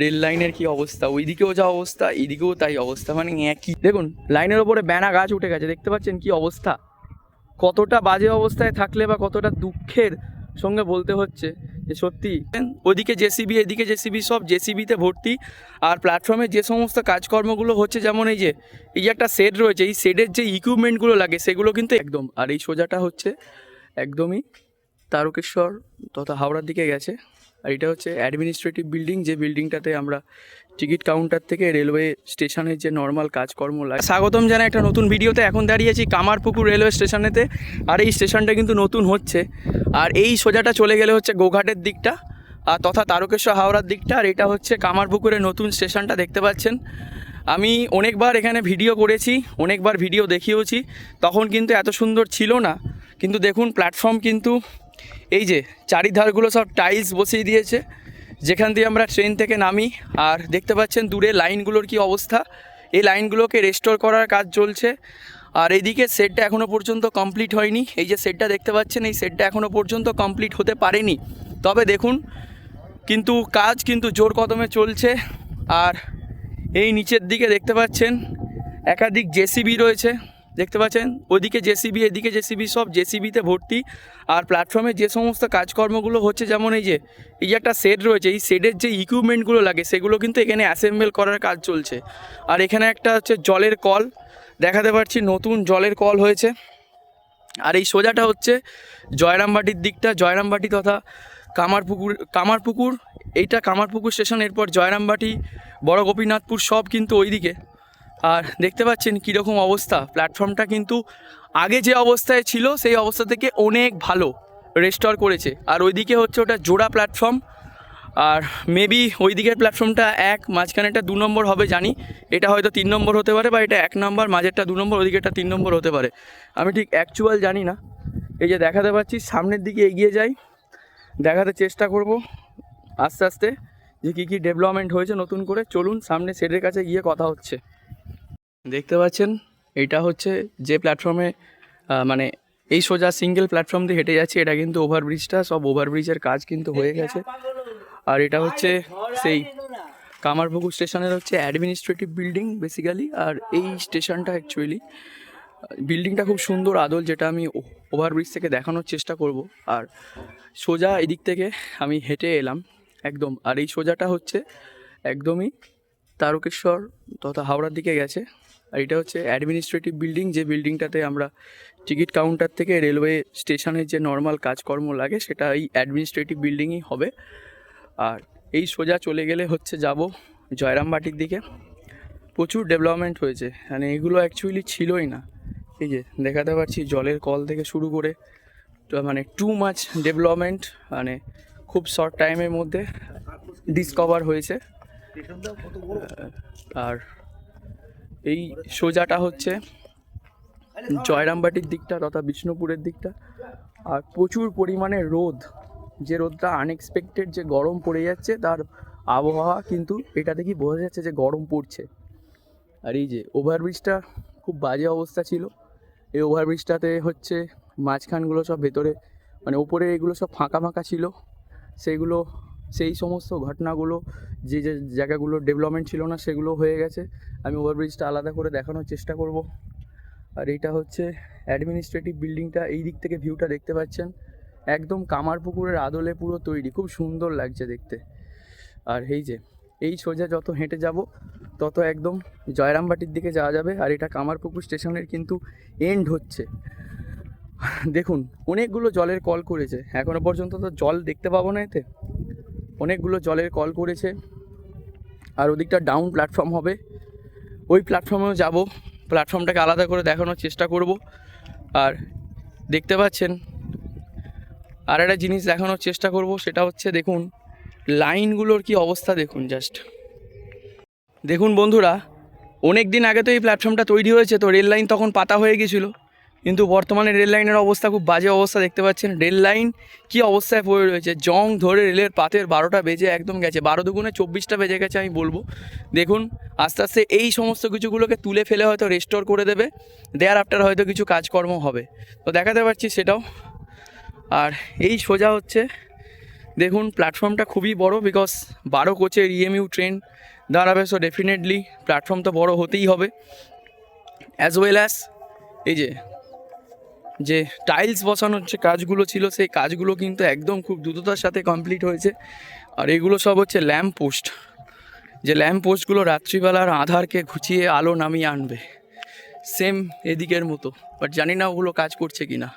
Rail লাইনের কি অবস্থা? ওইদিকেও যা অবস্থা, এইদিকেও তাই অবস্থা মানে একই। দেখুন, লাইনের ওপরে ব্যানা গাছ উঠে গেছে, দেখতে পাচ্ছেন কি অবস্থা? কতটা বাজে অবস্থায় থাকলে বা কতটা দুঃখের সঙ্গে বলতে হচ্ছে, যে সত্যি। ওদিকে জেসিবি, এদিকে জেসিবি, সব জেসিবিতে ভর্তি। আর প্ল্যাটফর্মে যে সমস্ত কাজকর্মগুলো হচ্ছে, যেমন এই যে এই যে একটা শেড রয়েছে, এই শেডের যে ইকুইপমেন্টগুলো লাগে, সেগুলো কিন্তু একদম, আর এই সোজাটা হচ্ছে একদমই তারকেশ্বর তথা হাওড়ার দিকে গেছে। আর এটা হচ্ছে অ্যাডমিনিস্ট্রেটিভ বিল্ডিং যে বিল্ডিংটাতে আমরা টিকিট কাউন্টার থেকে রেলওয়ে স্টেশনের যে নর্মাল কাজকর্ম লাগে স্বাগতম জানাই একটা নতুন ভিডিওতে এখন দাঁড়িয়েছি কামারপুকুর রেলওয়ে স্টেশনেতে আর এই স্টেশনটা কিন্তু নতুন হচ্ছে। আর এই সোজাটা চলে গেলে হচ্ছে গোঘাটের দিকটা, আর তথা তারকেশ্বর হাওড়ার দিকটা। আর এটা হচ্ছে কামারপুকুরের নতুন স্টেশনটা দেখতে পাচ্ছেন। আমি অনেকবার এখানে ভিডিও করেছি, অনেকবার ভিডিও দেখিয়েওছি। তখন কিন্তু এত সুন্দর ছিল না। কিন্তু দেখুন প্ল্যাটফর্ম কিন্তু এই যে চারিধারগুলো সব টাইলস বসিয়ে দিয়েছে। যেখান দিয়ে আমরা ট্রেন থেকে নামি, আর দেখতে পাচ্ছেন দূরে লাইনগুলোর কি অবস্থা। এই লাইনগুলোকে রেস্টোর করার কাজ চলছে। আর এইদিকে সেটটা এখনও পর্যন্ত কমপ্লিট হয়নি। এই যে সেটটা দেখতে পাচ্ছেন, এই সেটটা এখনও পর্যন্ত কমপ্লিট হতে পারেনি। তবে দেখুন, কিন্তু কাজ কিন্তু জোর কদমে চলছে। আর এই নিচের দিকে দেখতে পাচ্ছেন, একাধিক জেসিবি রয়েছে। দেখতে পাচ্ছেন? ওদিকে জেসিবি, এদিকে জেসিবি, সব জেসিবিতে ভর্তি। আর প্ল্যাটফর্মে যে সমস্ত কাজকর্মগুলো হচ্ছে, যেমন এই যে এই যে একটা শেড রয়েছে, এই শেডের যে ইকুইপমেন্টগুলো লাগে, সেগুলো কিন্তু এখানে অ্যাসেম্বল করার কাজ চলছে। আর এখানে একটা হচ্ছে জলের কল। দেখাতে পারছি নতুন জলের কল হয়েছে। আর এই সোজাটা হচ্ছে জয়রামবাটির দিকটা, জয়রামবাটি তথা কামারপুকুর কামারপুকুর, এইটা কামারপুকুর স্টেশন এরপর জয়রামবাটি, বড় গোপীনাথপুর, সব কিন্তু ওইদিকে। আর দেখতে পাচ্ছেন কীরকম অবস্থা। প্ল্যাটফর্মটা কিন্তু আগে যে অবস্থায় ছিল, সেই অবস্থা থেকে অনেক ভালো রেস্টোর করেছে। আর ওইদিকে হচ্ছে ওটা জোড়া প্ল্যাটফর্ম আর মেবি ওই দিকের প্ল্যাটফর্মটা এক মাঝখানেটা দু নম্বর হবে জানি। এটা হয়তো তিন নম্বর হতে পারে বা এটা এক নম্বর, মাঝেরটা দু নম্বর, ওইদিকেরটা তিন নম্বর হতে পারে। আমি ঠিক অ্যাকচুয়াল জানি না। এই যে দেখাতে পাচ্ছি, সামনের দিকে এগিয়ে যাই। দেখাতে চেষ্টা করব আস্তে আস্তে যে কী কী ডেভেলপমেন্ট হয়েছে নতুন করে। চলুন সামনে সেটের কাছে গিয়ে কথা হচ্ছে। দেখতে পাচ্ছেন? এটা হচ্ছে যে প্ল্যাটফর্মে মানে এই সোজা সিঙ্গেল প্ল্যাটফর্ম দিয়ে হেঁটে যাচ্ছে, এটা কিন্তু ওভারব্রিজটা সব ওভারব্রিজের কাজ কিন্তু হয়ে গেছে। আর এটা হচ্ছে সেই কামারপুকুর স্টেশনের হচ্ছে অ্যাডমিনিস্ট্রেটিভ বিল্ডিং বেসিক্যালি আর এই স্টেশনটা অ্যাকচুয়ালি বিল্ডিংটা খুব সুন্দর আদল, যেটা আমি ওভারব্রিজ থেকে দেখানোর চেষ্টা করব। আর সোজা এদিক থেকে আমি হেঁটে এলাম, একদম। আর এই সোজাটা হচ্ছে একদমই তারকেশ্বর তথা হাওড়ার দিকে গেছে। আর এটা হচ্ছে অ্যাডমিনিস্ট্রেটিভ বিল্ডিং যে বিল্ডিংটাতে আমরা টিকিট কাউন্টার থেকে রেলওয়ে স্টেশনের যে নর্মাল কাজকর্ম লাগে, সেটা এই অ্যাডমিনিস্ট্রেটিভ বিল্ডিংই হবে। আর এই সোজা চলে গেলে হচ্ছে যাব জয়রামবাটির দিকে। প্রচুর ডেভেলপমেন্ট হয়েছে। মানে এগুলো অ্যাকচুয়ালি ছিলই না। এই যে দেখাতে পারছি জলের কল থেকে শুরু করে মানে টু মাচ ডেভেলপমেন্ট মানে খুব শর্ট টাইমের মধ্যে ডিসকভার হয়েছে। আর এই সোজাটা হচ্ছে জয়রামবাটির দিকটা তথা বিষ্ণুপুরের দিকটা। আর প্রচুর পরিমাণে রোদ। যে রোদটা আনএক্সপেক্টেড যে গরম পড়ে যাচ্ছে, তার আবহাওয়া কিন্তু এটা দেখি বোঝা যাচ্ছে যে গরম পড়ছে। আর এই যে ওভারব্রিজটা খুব বাজে অবস্থা ছিল। এই ওভারব্রিজটাতে হচ্ছে মাঝখানগুলো সব ভেতরে মানে ওপরে এগুলো সব ফাঁকা ফাঁকা ছিল। সেগুলো সেই সমস্ত ঘটনাগুলো, যে যে জায়গাগুলো ডেভেলপমেন্ট ছিল না সেগুলো হয়ে গেছে। আমি ওভারব্রিজটা আলাদা করে দেখানোর চেষ্টা করব। আর এইটা হচ্ছে অ্যাডমিনিস্ট্রেটিভ বিল্ডিংটা এই দিক থেকে ভিউটা দেখতে পাচ্ছেন। একদম কামারপুকুরের আদলে পুরো তৈরি, খুব সুন্দর লাগছে দেখতে। আর এই যে, এই সোজা যত হেঁটে যাব, তত একদম জয়রামবাটির দিকে যাওয়া যাবে। আর এটা কামারপুকুর স্টেশনের কিন্তু এন্ড হচ্ছে। দেখুন, অনেকগুলো জলের কল করেছে। এখনও পর্যন্ত তো জল দেখতে পাবো না এতে। অনেকগুলো জলের কল করেছে। আর ওদিকটা ডাউন প্ল্যাটফর্ম হবে। ওই প্ল্যাটফর্মেও যাব। প্ল্যাটফর্মটাকে আলাদা করে দেখানোর চেষ্টা করব। আর দেখতে পাচ্ছেন, আর একটা জিনিস দেখানোর চেষ্টা করব, সেটা হচ্ছে দেখুন, লাইনগুলোর কি অবস্থা দেখুন জাস্ট দেখুন বন্ধুরা অনেক দিন আগে তো এই প্ল্যাটফর্মটা তৈরি হয়েছে, তো রেল লাইন তখন পাতা হয়ে গেছিল। কিন্তু বর্তমানে রেল লাইনের অবস্থা খুব বাজে অবস্থা দেখতে পাচ্ছেন। রেল লাইন কি অবস্থায় পড়ে রয়েছে? জং ধরে রেলের পাতের বারোটা বেজে একদম গেছে। বারো দুগুণে চব্বিশটা বেজে গেছে আমি বলব। দেখুন, আস্তে আস্তে এই সমস্ত কিছুগুলোকে তুলে ফেলে হয়তো রেস্টোর করে দেবে। দেয়ার আফটার হয়তো কিছু কাজকর্ম হবে। তো দেখাতে পারছি সেটাও। আর এই সোজা হচ্ছে, দেখুন প্ল্যাটফর্মটা খুবই বড় বিকজ বারো কোচের ইএমইউ ট্রেন দাঁড়াবে সো ডেফিনেটলি প্ল্যাটফর্ম তো বড় হতেই হবে। অ্যাজ ওয়েল অ্যাজ এই যে যে টাইলস বসানোর যে কাজগুলো ছিল, সেই কাজগুলো কিন্তু একদম খুব দ্রুততার সাথে কমপ্লিট হয়েছে। আর এগুলো সব হচ্ছে ল্যাম্প পোস্ট যে ল্যাম্প পোস্টগুলো রাত্রিবেলার আধারকে ঘুচিয়ে আলো নামিয়ে আনবে। সেম এদিকের মতো। বাট জানি না ওগুলো কাজ করছে কি না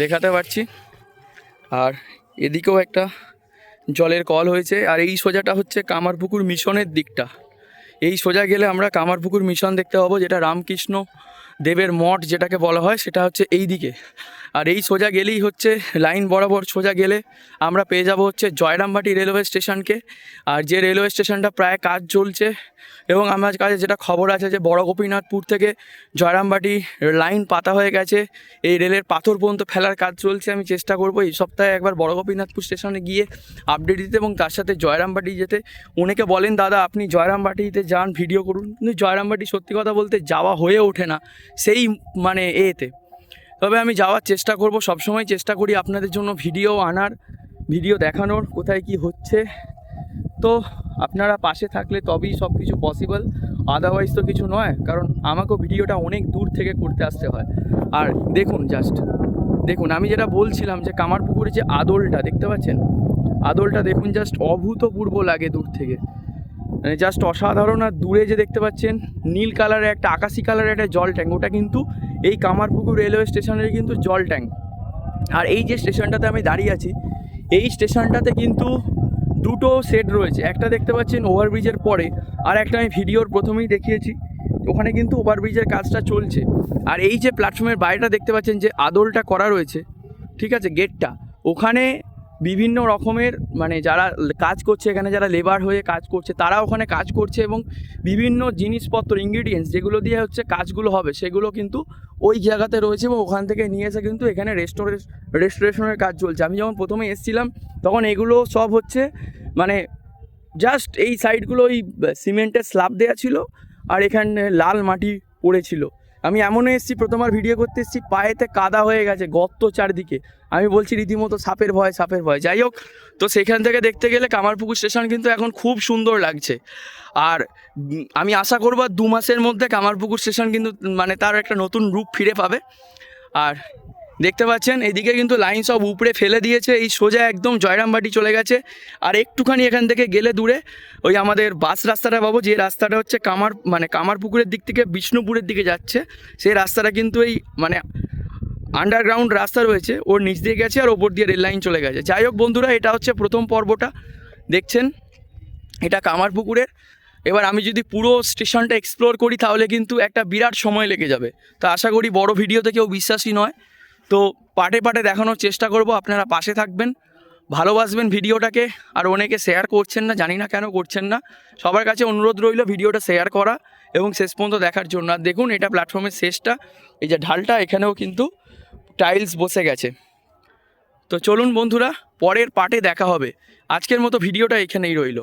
দেখাতে পারছি। আর এদিকেও একটা জলের কল হয়েছে। আর এই সোজাটা হচ্ছে কামারপুকুর মিশনের দিকটা। এই সোজা গেলে আমরা কামারপুকুর মিশন দেখতে পাবো, যেটা রামকৃষ্ণ দেবের মঠ যেটাকে বলা হয় সেটা হচ্ছে এই দিকে। আর এই সোজা গেলেই হচ্ছে, লাইন বরাবর সোজা গেলে আমরা পেয়ে যাব হচ্ছে জয়রামবাটি রেলওয়ে স্টেশনকে। আর যে রেলওয়ে স্টেশনটা প্রায় কাজ চলছে এবং আমার কাছে যেটা খবর আছে যে বড় গোপীনাথপুর থেকে জয়রামবাটি লাইন পাতা হয়ে গেছে, এই রেলের পাথর পর্যন্ত ফেলার কাজ চলছে, আমি চেষ্টা করব এই সপ্তাহে একবার বড় গোপীনাথপুর স্টেশনে গিয়ে আপডেট দিতে এবং তার সাথে জয়রামবাটি যেতে। অনেকে বলেন, দাদা, আপনি জয়রামবাটিতে যান ভিডিও করুন। কিন্তু জয়রামবাটি সত্যি কথা বলতে যাওয়া হয়ে ওঠে না। সেই মানে এতে। তবে আমি যাওয়ার চেষ্টা করব, সবসময় চেষ্টা করি আপনাদের জন্য ভিডিও আনার, ভিডিও দেখানোর, কোথায় কি হচ্ছে। তো আপনারা পাশে থাকলে তবেই সব কিছু পসিবল আদারওয়াইজ তো কিছু নয়, কারণ আমাকেও ভিডিওটা অনেক দূর থেকে করতে আসতে হয়। আর দেখুন জাস্ট দেখুন আমি যেটা বলছিলাম যে কামারপুকুরে যে আদলটা, দেখতে পাচ্ছেন? আদলটা দেখুন জাস্ট অভূতপূর্ব লাগে দূর থেকে। মানে জাস্ট অসাধারণ আর দূরে যে দেখতে পাচ্ছেন, নীল কালারের একটা, আকাশি কালারের একটা জল ট্যাঙ্ক ওটা কিন্তু এই কামারপুকুর রেলওয়ে স্টেশনের কিন্তু জল ট্যাঙ্ক আর এই যে স্টেশনটাতে আমি দাঁড়িয়ে আছি, এই স্টেশনটাতে কিন্তু দুটো সেট রয়েছে। একটা দেখতে পাচ্ছেন ওভারব্রিজের পরে, আর একটা আমি ভিডিওর প্রথমেই দেখিয়েছি। ওখানে কিন্তু ওভারব্রিজের কাজটা চলছে। আর এই যে প্ল্যাটফর্মের বাইরেটা দেখতে পাচ্ছেন যে আদলটা করা রয়েছে, ঠিক আছে? গেটটা ওখানে বিভিন্ন রকমের মানে যারা কাজ করছে এখানে, যারা লেবার হয়ে কাজ করছে তারা ওখানে কাজ করছে এবং বিভিন্ন জিনিসপত্র ইনগ্রিডিয়েন্টস যেগুলো দিয়ে হচ্ছে কাজগুলো হবে, সেগুলো কিন্তু ওই জায়গাতে রয়েছে এবং ওখান থেকে নিয়ে এসে কিন্তু এখানে রেস্টোরে রেস্টোরেশনের কাজ চলছে। আমি যখন প্রথমে এসেছিলাম, তখন এগুলো সব হচ্ছে মানে জাস্ট এই সাইডগুলো ওই সিমেন্টের স্ল্যাব দেওয়া ছিল, আর এখানে লাল মাটি পড়েছিল। আমি এমনও এসেছি প্রথমবার ভিডিও করতে এসেছি, পায়েতে কাদা হয়ে গেছে, গর্ত চারদিকে। আমি বলছি, রীতিমতো সাপের ভয় সাপের ভয়। যাই হোক, তো সেখান থেকে দেখতে গেলে কামারপুকুর স্টেশন কিন্তু এখন খুব সুন্দর লাগছে। আর আমি আশা করব দু মাসের মধ্যে কামারপুকুর স্টেশন কিন্তু মানে তার একটা নতুন রূপ ফিরে পাবে। আর দেখতে পাচ্ছেন, এদিকে কিন্তু লাইন সব উপরে ফেলে দিয়েছে, এই সোজা একদম জয়রামবাটি চলে গেছে। আর একটুখানি এখান থেকে গেলে দূরে, ওই আমাদের বাস রাস্তাটা পাবো, যে রাস্তাটা হচ্ছে কামার মানে কামারপুকুরের দিক থেকে বিষ্ণুপুরের দিকে যাচ্ছে, সেই রাস্তাটা কিন্তু এই মানে আন্ডারগ্রাউন্ড রাস্তা রয়েছে, ওর নিচ দিয়ে গেছে আর ওপর দিয়ে রেল লাইন চলে গেছে। যাই হোক বন্ধুরা, এটা হচ্ছে প্রথম পর্বটা, দেখছেন? এটা কামারপুকুরের এবার আমি যদি পুরো স্টেশনটা এক্সপ্লোর করি, তাহলে কিন্তু একটা বিরাট সময় লেগে যাবে। তো আশা করি বড় ভিডিওতে কেউ বিশ্বাসী নয়। তো পাটে পাটে দেখানোর চেষ্টা করব, আপনারা পাশে থাকবেন, ভালোবাসবেন ভিডিওটাকে, আর অনেকে শেয়ার করছেন না, জানি না কেন করছেন না। সবার কাছে অনুরোধ রইল ভিডিওটা শেয়ার করা এবং শেষ পর্যন্ত দেখার জন্য। আর দেখুন, এটা প্ল্যাটফর্মের শেষটা, এই যে ঢালটা, এখানেও কিন্তু টাইলস বসে গেছে। তো চলুন বন্ধুরা, পরের পার্টে দেখা হবে। আজকের মতো ভিডিওটা এখানেই রইল।